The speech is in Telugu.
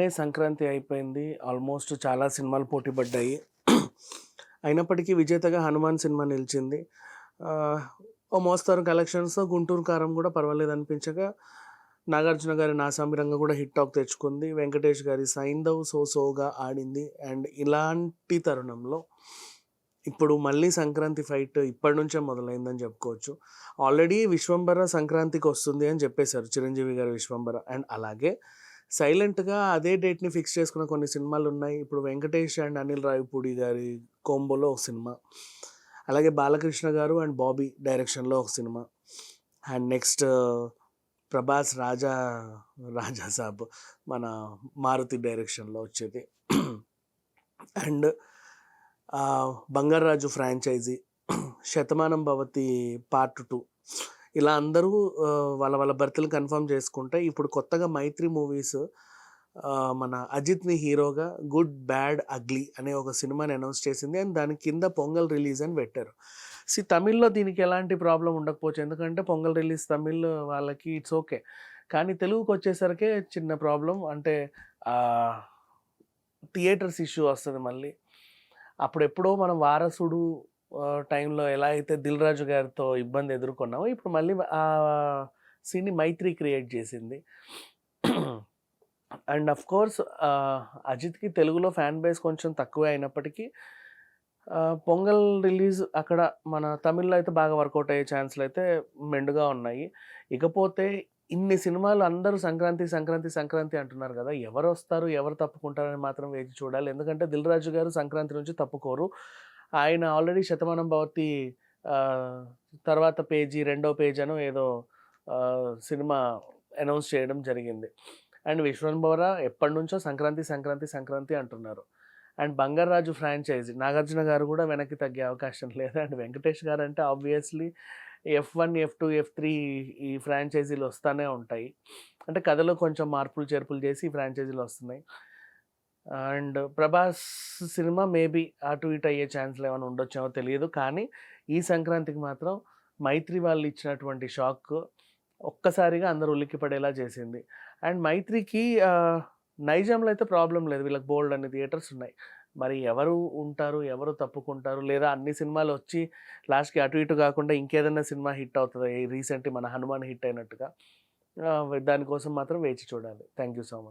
మొన్నే సంక్రాంతి అయిపోయింది. ఆల్మోస్ట్ చాలా సినిమాలు పోటీ పడ్డాయి. అయినప్పటికీ విజేతగా హనుమాన్ సినిమా నిలిచింది. ఆ, ఓ మోస్తారు కలెక్షన్స్ గుంటూరు కారం కూడా పర్వాలేదు అనిపించగా నాగార్జున గారి నాసామి రంగం కూడా హిట్ టాక్ తెచ్చుకుంది. వెంకటేష్ గారి సైందవ్ సో సోగా ఆడింది. అండ్ ఇలాంటి తరుణంలో ఇప్పుడు మళ్ళీ సంక్రాంతి ఫైట్ ఇప్పటి నుంచే మొదలైందని చెప్పుకోవచ్చు. ఆల్రెడీ విశ్వంబర సంక్రాంతికి వస్తుంది అని చెప్పేశారు చిరంజీవి గారి విశ్వంబర. అండ్ అలాగే సైలెంట్గా అదే డేట్ని ఫిక్స్ చేసుకున్న కొన్ని సినిమాలు ఉన్నాయి ఇప్పుడు వెంకటేష్ అండ్ అనిల్ రావిపూడి గారి కోంబోలో ఒక సినిమా. అలాగే బాలకృష్ణ గారు అండ్ బాబీ డైరెక్షన్లో ఒక cinema. And next Prabhas Raja Raja Saab మన మారుతి డైరెక్షన్లో వచ్చేది. And Bangarraju franchise Shatamanam Bhavati part two. ఇలా అందరూ వాళ్ళ వాళ్ళ బర్త్లు కన్ఫర్మ్ చేసుకుంటే ఇప్పుడు కొత్తగా మైత్రి మూవీస్ మన అజిత్ని హీరోగా గుడ్ బ్యాడ్ అగ్లీ అనే ఒక సినిమాని అనౌన్స్ చేసింది. అండ్ దాని కింద పొంగల్ రిలీజ్ అని పెట్టారు. సి తమిళ్ళో దీనికి ఎలాంటి ప్రాబ్లం ఉండకపోవచ్చు. ఎందుకంటే పొంగల్ రిలీజ్ తమిళ్ వాళ్ళకి ఇట్స్ ఓకే. కానీ తెలుగుకి వచ్చేసరికి చిన్న ప్రాబ్లం. అంటే థియేటర్స్ ఇష్యూ వస్తుంది మళ్ళీ. అప్పుడెప్పుడో మనం వారసుడు టైంలో ఎలా అయితే దిల్ రాజు గారితో ఇబ్బంది ఎదుర్కొన్నామో ఇప్పుడు మళ్ళీ ఆ సీన్ని మైత్రి క్రియేట్ చేసింది. అండ్ అఫ్ కోర్స్ అజిత్కి తెలుగులో ఫ్యాన్ బేస్ కొంచెం తక్కువే అయినప్పటికీ పొంగల్ రిలీజ్ అక్కడ మన తమిళ్ళో అయితే బాగా వర్కౌట్ అయ్యే ఛాన్స్లు అయితే మెండుగా ఉన్నాయి. ఇకపోతే ఇన్ని సినిమాలు అందరూ సంక్రాంతి సంక్రాంతి సంక్రాంతి అంటున్నారు కదా ఎవరు వస్తారు ఎవరు తప్పుకుంటారని మాత్రం వేచి చూడాలి. ఎందుకంటే దిల్ రాజు గారు సంక్రాంతి నుంచి తప్పుకోరు. ఆయన ఆల్రెడీ శతమానం భవతి తర్వాత పేజీ రెండో పేజ్ అనో ఏదో సినిమా అనౌన్స్ చేయడం జరిగింది. అండ్ విశ్వన్ బోరా ఎప్పటి నుంచో సంక్రాంతి సంక్రాంతి సంక్రాంతి అంటున్నారు. అండ్ బంగారాజు ఫ్రాంచైజీ నాగార్జున గారు కూడా వెనక్కి తగ్గే అవకాశం లేదు. అండ్ వెంకటేష్ గారు అంటే obviously F one F two F three ఈ ఫ్రాంచైజీలు వస్తూనే ఉంటాయి. అంటే కథలో కొంచెం మార్పులు చేర్పులు చేసి ఈ ఫ్రాంచైజీలు వస్తున్నాయి. అండ్ ప్రభాస్ సినిమా మేబీ అటు ఇటు అయ్యే ఛాన్స్లు ఏమైనా ఉండొచ్చేమో తెలియదు. కానీ ఈ సంక్రాంతికి మాత్రం మైత్రి వాళ్ళు ఇచ్చినటువంటి షాక్ ఒక్కసారిగా అందరూ ఉలిక్కిపడేలా చేసింది. అండ్ మైత్రికి నైజంలో అయితే ప్రాబ్లం లేదు. వీళ్ళకి బోల్డ్ అన్ని థియేటర్స్ ఉన్నాయి. మరి ఎవరు ఉంటారు? ఎవరు తప్పుకుంటారు? లేదా అన్ని సినిమాలు వచ్చి లాస్ట్కి అటు ఇటు కాకుండా ఇంకేదైనా సినిమా హిట్ అవుతుంది? రీసెంట్ మన హనుమాన్ హిట్ అయినట్టుగా దానికోసం మాత్రం వేచి చూడాలి. Thank you so much.